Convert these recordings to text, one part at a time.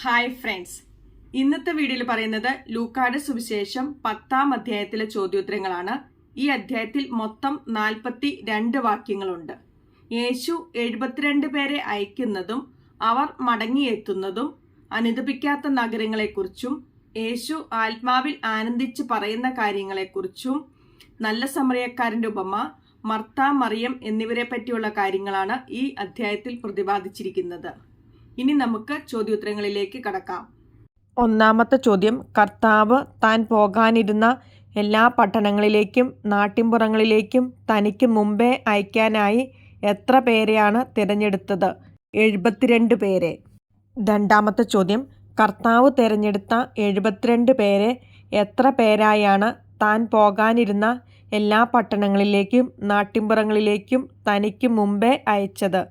Hi friends ഇന്നത്തെ വീഡിയോയിൽ പറയുന്നത് ലൂക്കാട് സുവിശേഷം പത്താം അധ്യായത്തിലെ ചോദ്യോത്തരങ്ങളാണ്. ഈ അധ്യായത്തിൽ മൊത്തം നാൽപ്പത്തി രണ്ട് വാക്യങ്ങളുണ്ട്. യേശു എഴുപത്തിരണ്ട് പേരെ അയക്കുന്നതും അവർ മടങ്ങിയെത്തുന്നതും അനുദപിക്കാത്ത നഗരങ്ങളെക്കുറിച്ചും യേശു ആത്മാവിൽ ആനന്ദിച്ച് പറയുന്ന കാര്യങ്ങളെക്കുറിച്ചും നല്ല സമറിയക്കാരന്റെ ഉപമ മർത്ത മറിയം എന്നിവരെ പറ്റിയുള്ള കാര്യങ്ങളാണ് ഈ അധ്യായത്തിൽ പ്രതിപാദിച്ചിരിക്കുന്നത്. ഇനി നമുക്ക് ചോദ്യോത്തരങ്ങളിലേക്ക് കടക്കാം. ഒന്നാമത്തെ ചോദ്യം കർത്താവ് താൻ പോകാനിരുന്ന എല്ലാ പട്ടണങ്ങളിലേക്കും നാട്ടിൻപുറങ്ങളിലേക്കും തനിക്ക് മുമ്പേ അയക്കാനായി എത്ര പേരെയാണ് തിരഞ്ഞെടുത്തത്? എഴുപത്തിരണ്ട് പേരെ. രണ്ടാമത്തെ ചോദ്യം കർത്താവ് തിരഞ്ഞെടുത്ത എഴുപത്തിരണ്ട് പേരെ എത്ര പേരായാണ് താൻ പോകാനിരുന്ന എല്ലാ പട്ടണങ്ങളിലേക്കും നാട്ടിൻപുറങ്ങളിലേക്കും തനിക്ക് മുമ്പേ അയച്ചത്?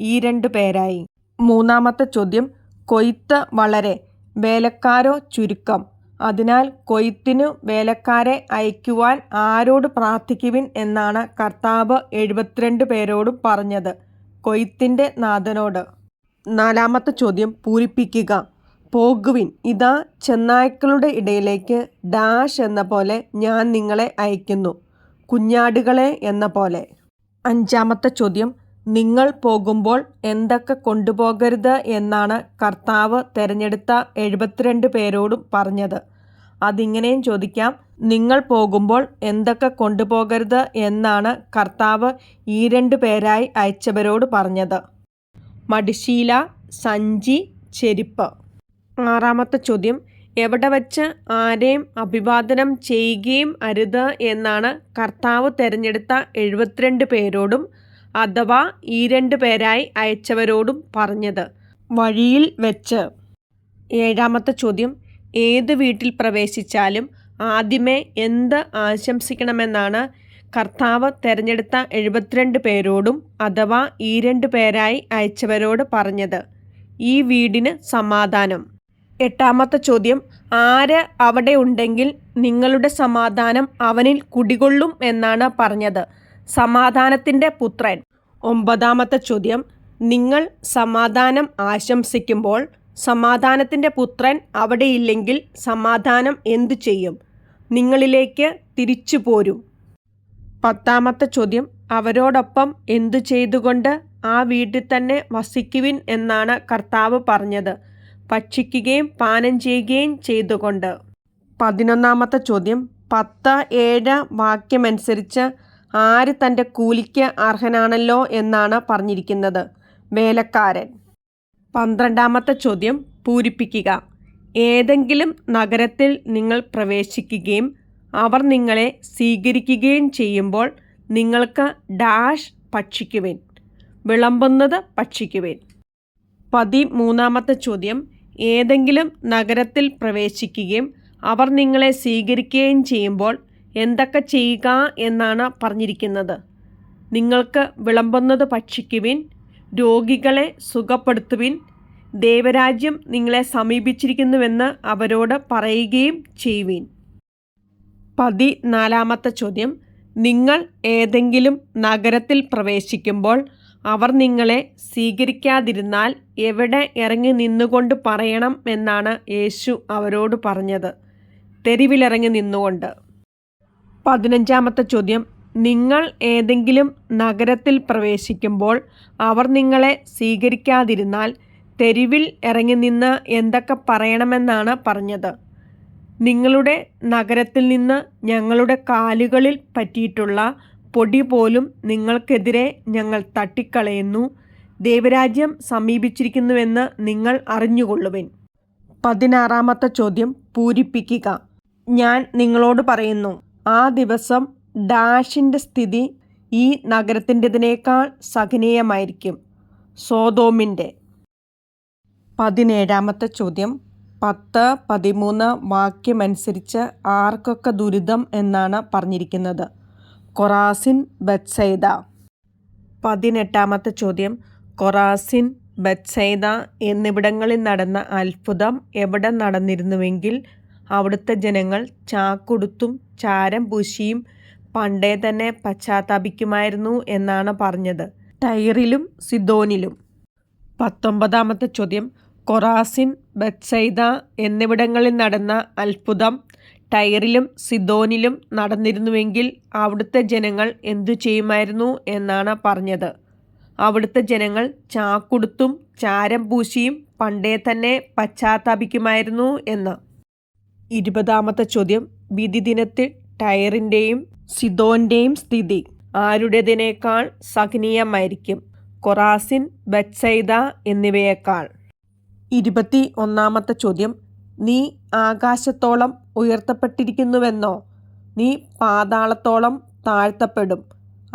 ഈ രണ്ട് പേരായി. മൂന്നാമത്തെ ചോദ്യം കൊയ്ത്ത് വളരെ വേലക്കാരോ ചുരുക്കം. അതിനാൽ കൊയ്ത്തിനു വേലക്കാരെ അയക്കുവാൻ ആരോട് പ്രാർത്ഥിക്കുവിൻ എന്നാണ് കർത്താവ് എഴുപത്തിരണ്ട് പേരോടും പറഞ്ഞത്. കൊയ്ത്തിന്റെ നാഥനോട്. നാലാമത്തെ ചോദ്യം പൂരിപ്പിക്കുക. പോകുവിൻ. ഇതാ ചെന്നായ്ക്കളുടെ ഇടയിലേക്ക് ഡാഷ് എന്ന പോലെ ഞാൻ നിങ്ങളെ അയക്കുന്നു. കുഞ്ഞാടുകളെ എന്ന പോലെ. അഞ്ചാമത്തെ ചോദ്യം നിങ്ങൾ പോകുമ്പോൾ എന്തൊക്കെ കൊണ്ടുപോകരുത് എന്നാണ് കർത്താവ് തിരഞ്ഞെടുത്ത എഴുപത്തിരണ്ട് പേരോടും പറഞ്ഞത്. അതിങ്ങനെയും ചോദിക്കാം. നിങ്ങൾ പോകുമ്പോൾ എന്തൊക്കെ കൊണ്ടുപോകരുത് എന്നാണ് കർത്താവ് ഈ രണ്ട് പേരായി അയച്ചവരോട് പറഞ്ഞത്. മടിശീല സഞ്ചി ചെരുപ്പ്. ആറാമത്തെ ചോദ്യം. എവിടെ വച്ച് ആരെയും അഭിവാദനം ചെയ്യുകയും അരുത് എന്നാണ് കർത്താവ് തിരഞ്ഞെടുത്ത എഴുപത്തിരണ്ട് പേരോടും അഥവാ ഈ രണ്ട് പേരായി അയച്ചവരോടും പറഞ്ഞത്. വഴിയിൽ വെച്ച്. ഏഴാമത്തെ ചോദ്യം ഏത് വീട്ടിൽ പ്രവേശിച്ചാലും ആദ്യമേ എന്ത് ആശംസിക്കണമെന്നാണ് കർത്താവ് തിരഞ്ഞെടുത്ത എഴുപത്തിരണ്ട് പേരോടും അഥവാ ഈ രണ്ട് പേരായി അയച്ചവരോട് പറഞ്ഞത്. ഈ വീടിന് സമാധാനം. എട്ടാമത്തെ ചോദ്യം ആര് അവിടെ ഉണ്ടെങ്കിൽ നിങ്ങളുടെ സമാധാനം അവനിൽ കുടികൊള്ളും എന്നാണ് പറഞ്ഞത്. സമാധാനത്തിന്റെ പുത്രൻ. ഒമ്പതാമത്തെ ചോദ്യം. നിങ്ങൾ സമാധാനം ആശംസിക്കുമ്പോൾ സമാധാനത്തിന്റെ പുത്രൻ അവിടെയില്ലെങ്കിൽ സമാധാനം എന്തു ചെയ്യും? നിങ്ങളിലേക്ക് തിരിച്ചു പോരും. പത്താമത്തെ ചോദ്യം. അവരോടൊപ്പം എന്തു ചെയ്തുകൊണ്ട് ആ വീട്ടിൽ തന്നെ വസിക്കുവിൻ എന്നാണ് കർത്താവ് പറഞ്ഞത്. ഭക്ഷിക്കുകയും പാനം ചെയ്യുകയും ചെയ്തുകൊണ്ട്. പതിനൊന്നാമത്തെ ചോദ്യം. പത്ത് ഏഴ് വാക്യമനുസരിച്ച് ആര് തന്റെ കൂലിക്ക് അർഹനാണല്ലോ എന്നാണ് പറഞ്ഞിരിക്കുന്നത് വേലക്കാരൻ. പന്ത്രണ്ടാമത്തെ ചോദ്യം പൂരിപ്പിക്കുക. ഏതെങ്കിലും നഗരത്തിൽ നിങ്ങൾ പ്രവേശിക്കുകയും അവർ നിങ്ങളെ സ്വീകരിക്കുകയും ചെയ്യുമ്പോൾ നിങ്ങൾക്ക് ഡാഷ് ഭക്ഷിക്കുവേൻ. വിളമ്പുന്നത് ഭക്ഷിക്കുവേൻ. പതിമൂന്നാമത്തെ ചോദ്യം. ഏതെങ്കിലും നഗരത്തിൽ പ്രവേശിക്കുകയും അവർ നിങ്ങളെ സ്വീകരിക്കുകയും ചെയ്യുമ്പോൾ എന്തൊക്കെ ചെയ്യുക എന്നാണ് പറഞ്ഞിരിക്കുന്നത്. നിങ്ങൾക്ക് വിളമ്പുന്നത് ഭക്ഷിക്കുവിൻ രോഗികളെ സുഖപ്പെടുത്തുവിൻ ദേവരാജ്യം നിങ്ങളെ സമീപിച്ചിരിക്കുന്നുവെന്ന് അവരോട് പറയുകയും ചെയ്യുവിൻ. പതിനാലാമത്തെ ചോദ്യം. നിങ്ങൾ ഏതെങ്കിലും നഗരത്തിൽ പ്രവേശിക്കുമ്പോൾ അവർ നിങ്ങളെ സ്വീകരിക്കാതിരുന്നാൽ എവിടെ ഇറങ്ങി നിന്നുകൊണ്ട് പറയണം എന്നാണ് യേശു അവരോട് പറഞ്ഞത്. തെരുവിലിറങ്ങി നിന്നുകൊണ്ട്. പതിനഞ്ചാമത്തെ ചോദ്യം. നിങ്ങൾ ഏതെങ്കിലും നഗരത്തിൽ പ്രവേശിക്കുമ്പോൾ അവർ നിങ്ങളെ സ്വീകരിക്കാതിരുന്നാൽ തെരുവിൽ ഇറങ്ങി നിന്ന് എന്തൊക്കെ പറയണമെന്നാണ് പറഞ്ഞത്. നിങ്ങളുടെ നഗരത്തിൽ നിന്ന് ഞങ്ങളുടെ കാലുകളിൽ പറ്റിയിട്ടുള്ള പൊടി പോലും നിങ്ങൾക്കെതിരെ ഞങ്ങൾ തട്ടിക്കളയുന്നു. ദേവരാജ്യം സമീപിച്ചിരിക്കുന്നുവെന്ന് നിങ്ങൾ അറിഞ്ഞുകൊള്ളുവിൻ. പതിനാറാമത്തെ ചോദ്യം. പൂരിപ്പിക്കുക. ഞാൻ നിങ്ങളോട് പറയുന്നു ആ ദിവസം ഡാഷിന്റെ സ്ഥിതി ഈ നഗരത്തിന്റെതിനേക്കാൾ സഹനീയമായിരിക്കും. സോതോമിന്റെ പതിനേഴാമത്തെ ചോദ്യം. പത്ത് പതിമൂന്ന് വാക്യമനുസരിച്ച് ആർക്കൊക്കെ ദുരിതം എന്നാണ് പറഞ്ഞിരിക്കുന്നത്. Chorazin Bethsaida. പതിനെട്ടാമത്തെ ചോദ്യം. കൊറാസിൻ ബത്സൈദ എന്നിവിടങ്ങളിൽ നടന്ന അത്ഭുതം എവിടെ നടന്നിരുന്നുവെങ്കിൽ അവിടുത്തെ ജനങ്ങൾ ചാക്കുടുത്തും ചാരം പൂശിയും പണ്ടേ തന്നെ പശ്ചാത്താപിക്കുമായിരുന്നു എന്നാണ് പറഞ്ഞത്. ടൈറിലും സിദോനിലും. പത്തൊമ്പതാമത്തെ ചോദ്യം. കൊറാസിൻ ബത്സൈദ എന്നിവിടങ്ങളിൽ നടന്ന അത്ഭുതം ടൈറിലും സിദോനിലും നടന്നിരുന്നുവെങ്കിൽ അവിടുത്തെ ജനങ്ങൾ എന്തു ചെയ്യുമായിരുന്നു എന്നാണ് പറഞ്ഞത്. അവിടുത്തെ ജനങ്ങൾ ചാക്കുടുത്തും ചാരം പൂശിയും പണ്ടേ തന്നെ പശ്ചാത്താപിക്കുമായിരുന്നു എന്ന്. ഇരുപതാമത്തെ ചോദ്യം. വിധി ദിനത്തിൽ ടയറിന്റെയും സിദോന്റെയും സ്ഥിതി. ആരുടേതിനേക്കാൾ സഹനീയമായിരിക്കും? കൊറാസിൻ ബത്സൈദ എന്നിവയേക്കാൾ. ഇരുപത്തി ഒന്നാമത്തെ ചോദ്യം. നീ ആകാശത്തോളം ഉയർത്തപ്പെട്ടിരിക്കുന്നുവെന്നോ? നീ പാതാളത്തോളം താഴ്ത്തപ്പെടും.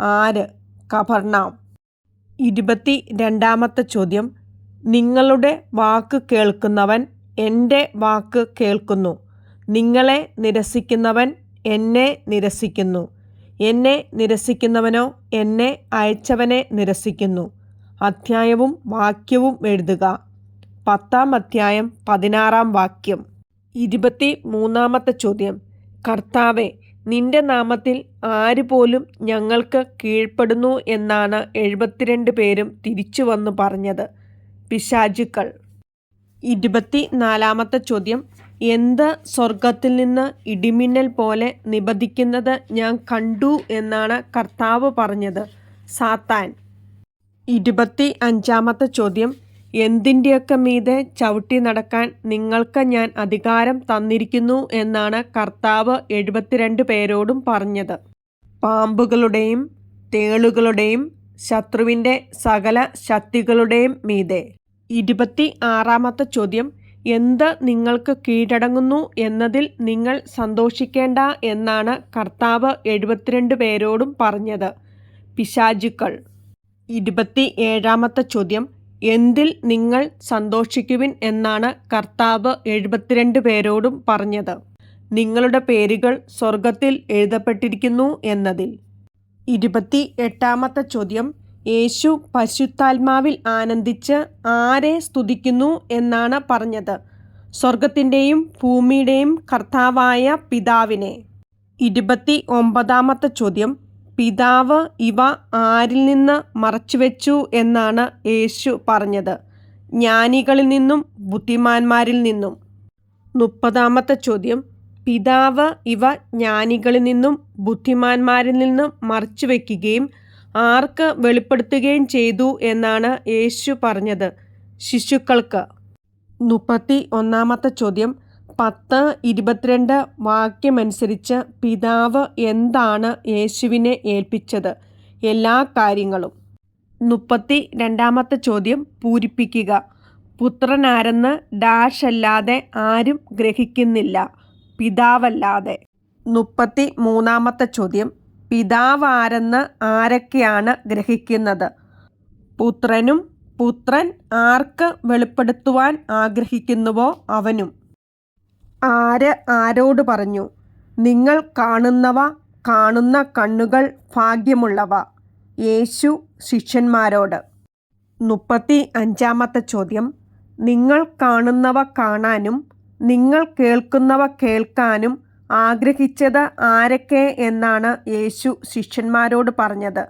ആര്? കഭർണാം ഇരുപത്തി രണ്ടാമത്തെ ചോദ്യം. നിങ്ങളുടെ വാക്ക് കേൾക്കുന്നവൻ എന്റെ വാക്ക് കേൾക്കുന്നു. നിങ്ങളെ നിരസിക്കുന്നവൻ എന്നെ നിരസിക്കുന്നു. എന്നെ നിരസിക്കുന്നവനോ എന്നെ അയച്ചവനെ നിരസിക്കുന്നു. അധ്യായവും വാക്യവും എഴുതുക. പത്താം അധ്യായം പതിനാറാം വാക്യം. ഇരുപത്തി മൂന്നാമത്തെ ചോദ്യം. കർത്താവെ നിന്റെ നാമത്തിൽ ആര് പോലും ഞങ്ങൾക്ക് കീഴ്പ്പെടുന്നു എന്നാണ് എഴുപത്തിരണ്ട് പേരും തിരിച്ചു വന്നു പറഞ്ഞത്. പിശാചുക്കൾ. ഇരുപത്തി നാലാമത്തെ ചോദ്യം. എന്ത് സ്വർഗത്തിൽ നിന്ന് ഇടിമിന്നൽ പോലെ നിബദിക്കുന്നത് ഞാൻ കണ്ടു എന്നാണ് കർത്താവ് പറഞ്ഞത്. സാത്താൻ. ഇരുപത്തി അഞ്ചാമത്തെ ചോദ്യം. എന്തിന്റെയൊക്കെ മീതെ ചവിട്ടി നടക്കാൻ നിങ്ങൾക്ക് ഞാൻ അധികാരം തന്നിരിക്കുന്നു എന്നാണ് കർത്താവ് എഴുപത്തിരണ്ട് പേരോടും പറഞ്ഞത്. പാമ്പുകളുടെയും തേളുകളുടെയും ശത്രുവിന്റെ സകല ശക്തികളുടെയും മീതെ. ഇരുപത്തി ആറാമത്തെ ചോദ്യം. എന്ത് നിങ്ങൾക്ക് കീഴടങ്ങുന്നു എന്നതിൽ നിങ്ങൾ സന്തോഷിക്കേണ്ട എന്നാണ് കർത്താവ് എഴുപത്തിരണ്ട് പേരോടും പറഞ്ഞത്. പിശാചുക്കൾ. ഇരുപത്തി ഏഴാമത്തെ ചോദ്യം. എന്തിൽ നിങ്ങൾ സന്തോഷിക്കുവിൻ എന്നാണ് കർത്താവ് എഴുപത്തിരണ്ട് പേരോടും പറഞ്ഞത്. നിങ്ങളുടെ പേരുകൾ സ്വർഗത്തിൽ എഴുതപ്പെട്ടിരിക്കുന്നു എന്നതിൽ. ഇരുപത്തി എട്ടാമത്തെ ചോദ്യം. യേശു പരിശുദ്ധാത്മാവിൽ ആനന്ദിച്ച് ആരെ സ്തുതിക്കുന്നു എന്നാണ് പറഞ്ഞത്. സ്വർഗത്തിന്റെയും ഭൂമിയുടെയും കർത്താവായ പിതാവിനെ. ഇരുപത്തി ഒമ്പതാമത്തെ ചോദ്യം പിതാവ് ഇവ ആരിൽ നിന്ന് മറച്ചുവെച്ചു എന്നാണ് യേശു പറഞ്ഞത്. ജ്ഞാനികളിൽ നിന്നും ബുദ്ധിമാന്മാരിൽ നിന്നും. മുപ്പതാമത്തെ ചോദ്യം പിതാവ് ഇവ ജ്ഞാനികളിൽ നിന്നും ബുദ്ധിമാന്മാരിൽ നിന്നും മറച്ചുവെക്കുകയും ആർക്ക് വെളിപ്പെടുത്തുകയും ചെയ്തു എന്നാണ് യേശു പറഞ്ഞത്. ശിശുക്കൾക്ക്. മുപ്പത്തി ഒന്നാമത്തെ ചോദ്യം. പത്ത് ഇരുപത്തിരണ്ട് വാക്യമനുസരിച്ച് പിതാവ് എന്താണ് യേശുവിനെ ഏൽപ്പിച്ചത്? എല്ലാ കാര്യങ്ങളും. മുപ്പത്തി രണ്ടാമത്തെ ചോദ്യം. പൂരിപ്പിക്കുക. പുത്രനാരെന്ന് ഡാഷ് അല്ലാതെ ആരും ഗ്രഹിക്കുന്നില്ല. പിതാവല്ലാതെ. മുപ്പത്തി മൂന്നാമത്തെ ചോദ്യം. പിതാവാരെന്ന് ആരൊക്കെയാണ് ഗ്രഹിക്കുന്നത്? പുത്രനും പുത്രൻ ആർക്ക് വെളിപ്പെടുത്തുവാൻ ആഗ്രഹിക്കുന്നുവോ അവനും? ആര് ആരോട് പറഞ്ഞു നിങ്ങൾ കാണുന്നവ കാണുന്ന കണ്ണുകൾ ഭാഗ്യമുള്ളവ യേശു ശിഷ്യന്മാരോട്. മുപ്പത്തി അഞ്ചാമത്തെ ചോദ്യം നിങ്ങൾ കാണുന്നവ കാണാനും നിങ്ങൾ കേൾക്കുന്നവ കേൾക്കാനും ആഗ്രഹിച്ചത് ആരൊക്കെ എന്നാണ് യേശു ശിഷ്യന്മാരോട് പറഞ്ഞത്.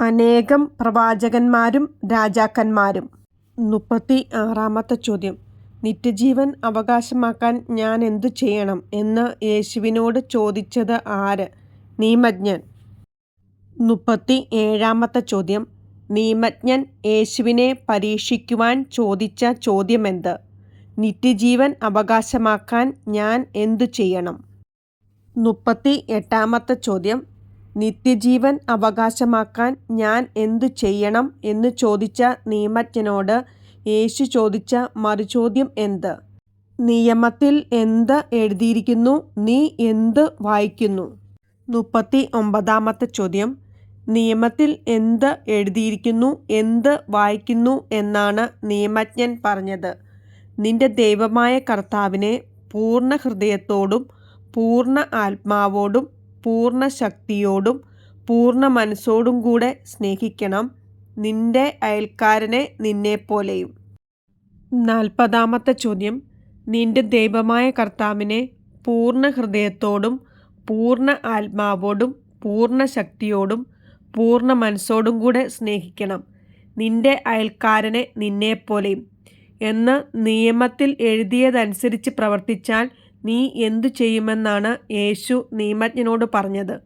അനേകം പ്രവാചകന്മാരും രാജാക്കന്മാരും. മുപ്പത്തി ആറാമത്തെ ചോദ്യം. നിത്യജീവൻ അവകാശമാക്കാൻ ഞാൻ എന്തു ചെയ്യണം എന്ന് യേശുവിനോട് ചോദിച്ചത് ആര്? നിയമജ്ഞൻ. മുപ്പത്തി ഏഴാമത്തെ ചോദ്യം. നിയമജ്ഞൻ യേശുവിനെ പരീക്ഷിക്കുവാൻ ചോദിച്ച ചോദ്യമെന്ത്? നിത്യജീവൻ അവകാശമാക്കാൻ ഞാൻ എന്തു ചെയ്യണം? മുപ്പത്തി എട്ടാമത്തെ ചോദ്യം. നിത്യജീവൻ അവകാശമാക്കാൻ ഞാൻ എന്തു ചെയ്യണം എന്ന് ചോദിച്ച നിയമജ്ഞനോട് യേശു ചോദിച്ച മറുചോദ്യം എന്ത്? നിയമത്തിൽ എന്ത് എഴുതിയിരിക്കുന്നു? നീ എന്ത് വായിക്കുന്നു? മുപ്പത്തി ഒമ്പതാമത്തെ ചോദ്യം. നിയമത്തിൽ എന്ത് എഴുതിയിരിക്കുന്നു? എന്ത് വായിക്കുന്നു? എന്നാണ് നിയമജ്ഞൻ പറഞ്ഞത്. നിന്റെ ദൈവമായ കർത്താവിനെ പൂർണ ഹൃദയത്തോടും പൂർണ ആത്മാവോടും പൂർണ ശക്തിയോടും പൂർണ മനസ്സോടും കൂടെ സ്നേഹിക്കണം നിന്റെ അയൽക്കാരനെ നിന്നെപ്പോലെയും നാൽപ്പതാമത്തെ ചോദ്യം. നിന്റെ ദൈവമായ കർത്താവിനെ പൂർണ ഹൃദയത്തോടും പൂർണ ആത്മാവോടും പൂർണ ശക്തിയോടും പൂർണ മനസ്സോടും കൂടെ സ്നേഹിക്കണം നിന്റെ അയൽക്കാരനെ നിന്നെപ്പോലെയും എന്ന് നിയമത്തിൽ എഴുതിയതനുസരിച്ച് പ്രവർത്തിച്ചാൽ നീ എന്തു ചെയ്യുമെന്നാണ് യേശു നിയമജ്ഞനോട് പറഞ്ഞത്.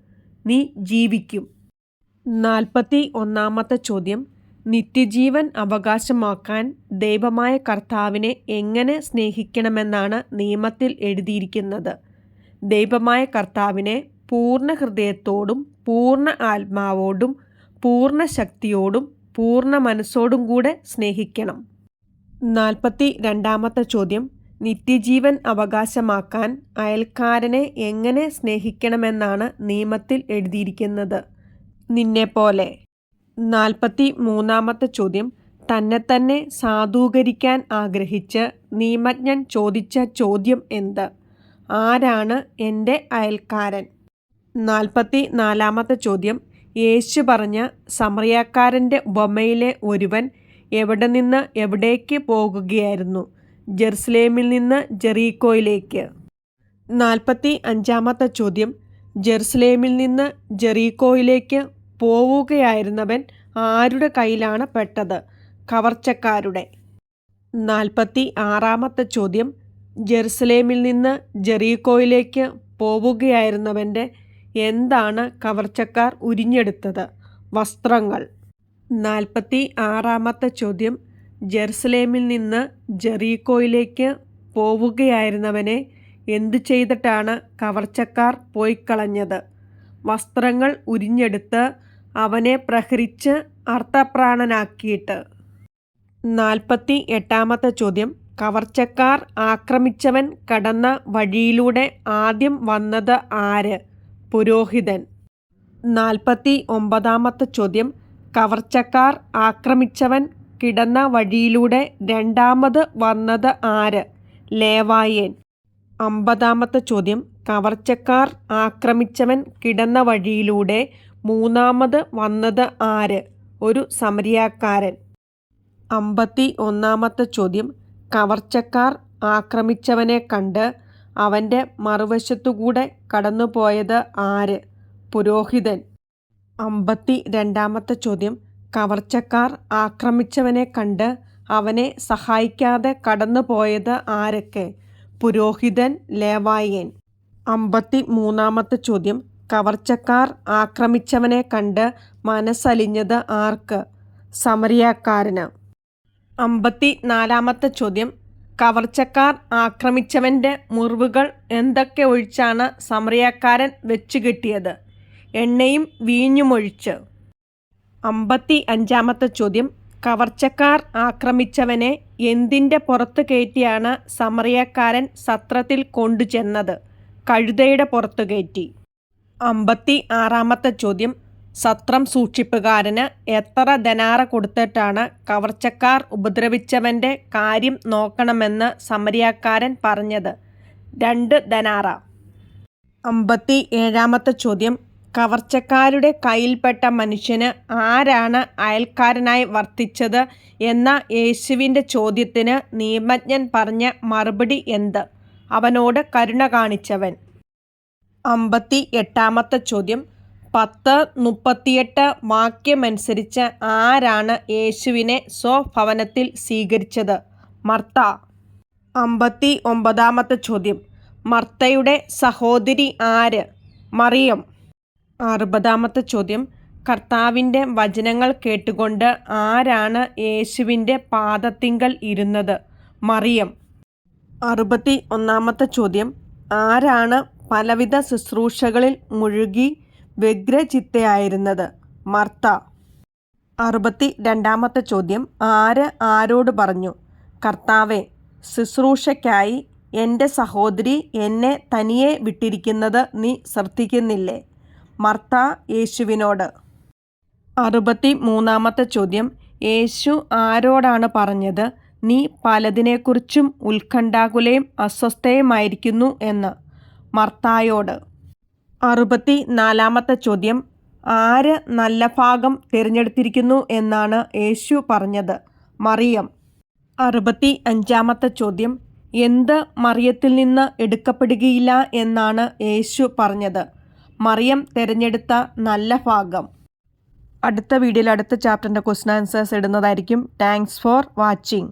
നീ ജീവിക്കും. നാൽപ്പത്തി ഒന്നാമത്തെ ചോദ്യം. നിത്യജീവൻ അവകാശമാക്കാൻ ദൈവമായ കർത്താവിനെ എങ്ങനെ സ്നേഹിക്കണമെന്നാണ് നിയമത്തിൽ എഴുതിയിരിക്കുന്നത്. ദൈവമായ കർത്താവിനെ പൂർണ ഹൃദയത്തോടും പൂർണ ആത്മാവോടും പൂർണ ശക്തിയോടും പൂർണ മനസ്സോടും കൂടെ സ്നേഹിക്കണം. നാൽപ്പത്തി രണ്ടാമത്തെ ചോദ്യം. നിത്യജീവൻ അവകാശമാക്കാൻ അയൽക്കാരനെ എങ്ങനെ സ്നേഹിക്കണമെന്നാണ് നിയമത്തിൽ എഴുതിയിരിക്കുന്നത്. നിന്നെപ്പോലെ. നാൽപ്പത്തി മൂന്നാമത്തെ ചോദ്യം. തന്നെ തന്നെ സാധൂകരിക്കാൻ ആഗ്രഹിച്ച് നിയമജ്ഞൻ ചോദിച്ച ചോദ്യം എന്ത്? ആരാണ് എന്റെ അയൽക്കാരൻ? നാൽപ്പത്തി നാലാമത്തെ ചോദ്യം. യേശു പറഞ്ഞ സമറിയാക്കാരന്റെ ഉപമയിലെ ഒരുവൻ എവിടെ നിന്ന് എവിടേക്ക് പോകുകയായിരുന്നു? ജെറുസലേമിൽ നിന്ന് ജെറീക്കോയിലേക്ക്. നാൽപ്പത്തി അഞ്ചാമത്തെ ചോദ്യം. ജെറുസലേമിൽ നിന്ന് ജെറീക്കോയിലേക്ക് പോവുകയായിരുന്നവൻ ആരുടെ കയ്യിലാണ് പെട്ടത്? കവർച്ചക്കാരുടെ. നാൽപ്പത്തി ആറാമത്തെ ചോദ്യം. ജെറുസലേമിൽ നിന്ന് ജെറീക്കോയിലേക്ക് പോവുകയായിരുന്നവന്റെ എന്താണ് കവർച്ചക്കാർ ഉരിഞ്ഞെടുത്തത്? വസ്ത്രങ്ങൾ. നാൽപ്പത്തി ആറാമത്തെ ചോദ്യം. ജെറുസലേമിൽ നിന്ന് ജെറീക്കോയിലേക്ക് പോവുകയായിരുന്നവനെ എന്തു ചെയ്തിട്ടാണ് കവർച്ചക്കാർ പോയിക്കളഞ്ഞത്? വസ്ത്രങ്ങൾ ഉരിഞ്ഞെടുത്ത് അവനെ പ്രഹരിച്ച് അർത്ഥപ്രാണനാക്കിയിട്ട് നാൽപ്പത്തി എട്ടാമത്തെ ചോദ്യം. കവർച്ചക്കാർ ആക്രമിച്ചവൻ കടന്ന വഴിയിലൂടെ ആദ്യം വന്നത് ആര്? പുരോഹിതൻ. നാൽപ്പത്തി ഒമ്പതാമത്തെ ചോദ്യം. കവർച്ചക്കാർ ആക്രമിച്ചവൻ കിടന്ന വഴിയിലൂടെ രണ്ടാമത് വന്നത് ആര്? ലേവായൻ. അമ്പതാമത്തെ ചോദ്യം. കവർച്ചക്കാർ ആക്രമിച്ചവൻ കിടന്ന വഴിയിലൂടെ മൂന്നാമത് വന്നത് ആര്? ഒരു സമരിയാക്കാരൻ. അമ്പത്തി ഒന്നാമത്തെ ചോദ്യം. കവർച്ചക്കാർ ആക്രമിച്ചവനെ കണ്ട് അവന്റെ മറുവശത്തുകൂടെ കടന്നുപോയത് ആര്? പുരോഹിതൻ. അമ്പത്തി രണ്ടാമത്തെ ചോദ്യം. കവർച്ചക്കാർ ആക്രമിച്ചവനെ കണ്ട് അവനെ സഹായിക്കാതെ കടന്നുപോയത് ആരൊക്കെ? പുരോഹിതൻ ലേവായൻ അമ്പത്തി മൂന്നാമത്തെ ചോദ്യം. കവർച്ചക്കാർ ആക്രമിച്ചവനെ കണ്ട് മനസ്സലിഞ്ഞത് ആർക്ക്? സമരിയാക്കാരന് അമ്പത്തി നാലാമത്തെ ചോദ്യം. കവർച്ചക്കാർ ആക്രമിച്ചവന്റെ മുറിവുകൾ എന്തൊക്കെ ഒഴിച്ചാണ് സമറിയാക്കാരൻ വെച്ചു കിട്ടിയത് എണ്ണയും വീഞ്ഞുമൊഴിച്ച്. അമ്പത്തി അഞ്ചാമത്തെ ചോദ്യം. കവർച്ചക്കാർ ആക്രമിച്ചവനെ എന്തിന്റെ പുറത്ത് കയറ്റിയാണ് സമറിയക്കാരൻ സത്രത്തിൽ കൊണ്ടുചെന്നത്? കഴുതയുടെ പുറത്ത് കയറ്റി. അമ്പത്തി ആറാമത്തെ ചോദ്യം. സത്രം സൂക്ഷിപ്പുകാരന് എത്ര ധനാറ കൊടുത്തിട്ടാണ് കവർച്ചക്കാർ ഉപദ്രവിച്ചവന്റെ കാര്യം നോക്കണമെന്ന് സമരിയാക്കാരൻ പറഞ്ഞത്? രണ്ട് ധനാറ. അമ്പത്തി ഏഴാമത്തെ ചോദ്യം. കവർച്ചക്കാരുടെ കയ്യിൽപ്പെട്ട മനുഷ്യന് ആരാണ് അയൽക്കാരനായി വർത്തിച്ചത് എന്ന യേശുവിന്റെ ചോദ്യത്തിന് നിയമജ്ഞൻ പറഞ്ഞ മറുപടി എന്ത്? അവനോട് കരുണ കാണിച്ചവൻ. അമ്പത്തി എട്ടാമത്തെ ചോദ്യം. പത്ത് മുപ്പത്തിയെട്ട് വാക്യമനുസരിച്ച് ആരാണ് യേശുവിനെ സ്വഭവനത്തിൽ സ്വീകരിച്ചത്? മർത്ത. അമ്പത്തി ഒമ്പതാമത്തെ ചോദ്യം. മർത്തയുടെ സഹോദരി ആര്? മറിയം. അറുപതാമത്തെ ചോദ്യം. കർത്താവിന്റെ വചനങ്ങൾ കേട്ടുകൊണ്ട് ആരാണ് യേശുവിന്റെ പാദത്തിങ്കൽ ഇരുന്നത്? മറിയം. അറുപത്തി ഒന്നാമത്തെ ചോദ്യം. ആരാണ് പലവിധ ശുശ്രൂഷകളിൽ മുഴുകി വ്യഗ്രചിത്തയായിരുന്നത്? മർത്ത. അറുപത്തി രണ്ടാമത്തെ ചോദ്യം. ആര് ആരോട് പറഞ്ഞു? കർത്താവെ ശുശ്രൂഷയ്ക്കായി എന്റെ സഹോദരി എന്നെ തനിയെ വിട്ടിരിക്കുന്നത് നീ ശ്രദ്ധിക്കുന്നില്ലേ? മർത്ത യേശുവിനോട്. അറുപത്തി മൂന്നാമത്തെ ചോദ്യം. യേശു ആരോടാണ് പറഞ്ഞത്? നീ പലതിനെക്കുറിച്ചും ഉത്കണ്ഠാകുലയും അസ്വസ്ഥയുമായിരിക്കുന്നു എന്ന്. മർത്തായോട്. അറുപത്തി നാലാമത്തെ ചോദ്യം. ആര് നല്ല ഭാഗം തിരഞ്ഞെടുത്തിരിക്കുന്നു എന്നാണ് യേശു പറഞ്ഞത്? മറിയം. അറുപത്തി അഞ്ചാമത്തെ ചോദ്യം. എന്ത് മറിയത്തിൽ നിന്ന് എടുക്കപ്പെടുകയില്ല എന്നാണ് യേശു പറഞ്ഞത്? മറിയം തിരഞ്ഞെടുത്ത നല്ല ഭാഗം. അടുത്ത വീഡിയോയിൽ അടുത്ത ചാപ്റ്ററിന്റെ ക്വസ്റ്റൻ ആൻസേഴ്സ് ഇടുന്നതായിരിക്കും. Thanks for watching